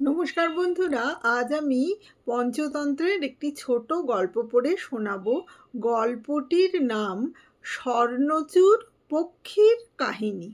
নমস্কার বন্ধুরা, আজ আমি পঞ্চতন্ত্রের একটি ছোট গল্প পড়ে শোনাব। গল্পটির নাম স্বর্ণচূড় পক্ষীর কাহিনী।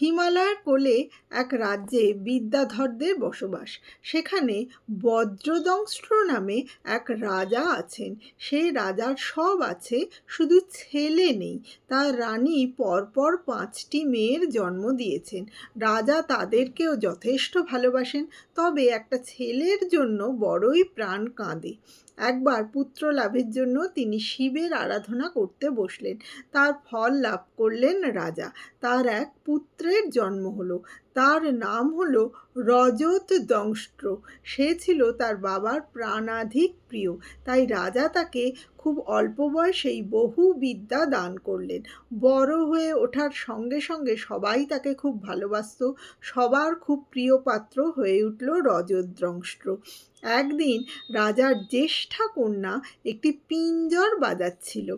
হিমালয়ের কোলে এক রাজ্যে বিদ্যাধরদের বসবাস। সেখানে বজ্রদংষ্ট্র নামে এক রাজা আছেন। সেই রাজার সব আছে, শুধু ছেলে নেই। তার রানী পরপর পাঁচটি মেয়ের জন্ম দিয়েছেন। রাজা তাদেরকেও যথেষ্ট ভালোবাসেন, তবে একটা ছেলের জন্য বড়ই প্রাণ কাঁদে। একবার পুত্র লাভের জন্য তিনি শিবের আরাধনা করতে বসলেন। তার ফল লাভ করলেন রাজা। তার এক পুত্রের জন্ম হলো। তার নাম হলো রজত দংষ্ট্র। সে ছিল তার বাবার প্রাণাধিক প্রিয়। তাই রাজা তাকে খুব অল্প বয়সেই বহু বিদ্যা দান করলেন। বড় হয়ে ওঠার সঙ্গে সঙ্গে সবাই তাকে খুব ভালোবাসত। সবার খুব প্রিয় পাত্র হয়ে উঠল রজদ্রংষ্ট্র একদিন রাজার জ্যেষ্ঠা কন্যা একটি পিঞ্জর বাজাচ্ছিল।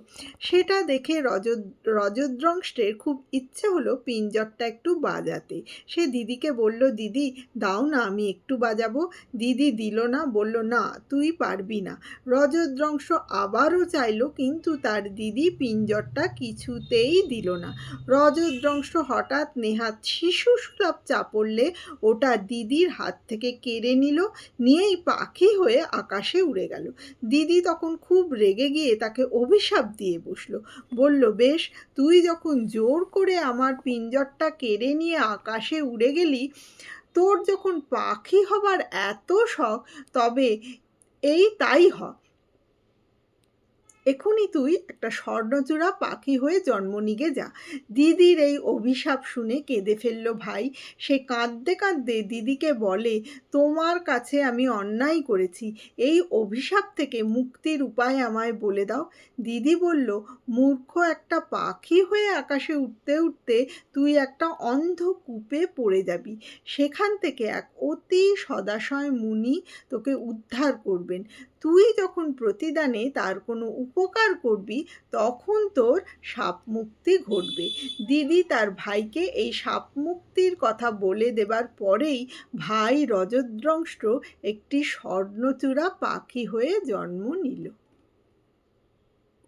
সেটা দেখে রজ রজদ্রংষ্টের খুব ইচ্ছে হলো পিঞ্জরটা একটু বাজাতে। সে দিদিকে বলল, দিদি, দাও না, আমি একটু বাজাবো। দিদি দিল না, বলল, না, তুই পারবি না। রজদ্রংশ আবারও চাইলো, কিন্তু তার দিদি পিঞ্জরটা কিছুতেই দিল না। রজদ্রংশ হঠাৎ নেহাত শিশু সুলভ চাপড়লে ওটা দিদির হাত থেকে কেড়ে নিল, নিয়েই পাখি হয়ে আকাশে উড়ে গেল। দিদি তখন খুব রেগে গিয়ে তাকে অভিশাপ দিয়ে বসল। বলল, বেশ, তুই যখন জোর করে আমার পিঞ্জরটা কেড়ে নিয়ে আকাশে উড়ে গেলি তোর যখন পাখি হবার এত শখ তবে এই তাই হ। এখনই তুই একটা স্বর্ণচূড়া পাখি হয়ে জন্ম নিগে যা। দিদির এই অভিশাপ শুনে কেঁদে ফেলল ভাই। সে কাঁদতে কাঁদতে দিদিকে বলে, তোমার কাছে আমি অন্যায় করেছি। এই অভিশাপ থেকে মুক্তির উপায় আমায় বলে দাও। দিদি বলল, মূর্খ একটা পাখি হয়ে আকাশে উঠতে উঠতে তুই একটা অন্ধ কূপে পড়ে যাবি। সেখান থেকে এক অতি সদাশয় মুনি তোকে উদ্ধার করবেন। তুই যখন প্রতিদানে তার কোনো উপকার করবি, তখন তোর সাপ মুক্তি ঘটবে। দিদি তার ভাইকে এই সাপ মুক্তির কথা বলে দেবার পরেই ভাই রজদ্রংষ্ট একটি স্বর্ণচূড়া পাখি হয়ে জন্ম নিল।